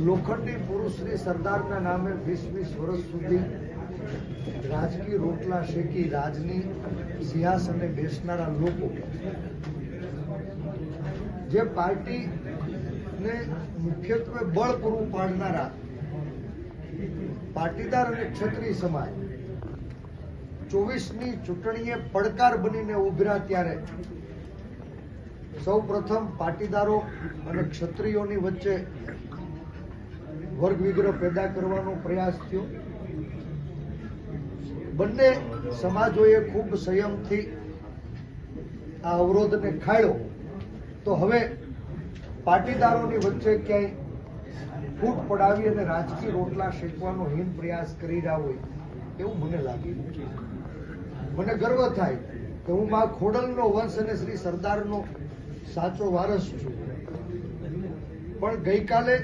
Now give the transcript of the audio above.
લોખંડી પુરુષ શ્રી સરદારના નામે વીસ વીસ વર્ષ સુધી રાજકીય રોટલા શેકી રાજની સિંહાસને બેસનારા લોકો. જે પાર્ટીને મુખ્યત્વે બળ પૂરું પાડનારા પાટીદાર અને ક્ષત્રિય સમાજ ચોવીસની ચૂંટણીએ પડકાર બનીને ઉભરા ત્યારે સૌ પ્રથમ પાટીદારો અને ક્ષત્રિયોની વચ્ચે વર્ગ વિગ્રહ પેદા કરવાનો પ્રયાસ થયો. બંને સમાજોએ ખૂબ સંયમથી આ અવરોધને ખાળ્યો. તો હવે પાટીદારોની વચ્ચે ક્યાંય ફૂટ પડાવી અને રાજકીય રોટલા શેકવાનો હીન પ્રયાસ કરી રહ્યા હોય, એવું મને લાગી. મને ગર્વ થાય કે હું મા ખોડલનો વંશ અને શ્રી સરદારનો સાચો વારસ છું. પણ ગઈકાલે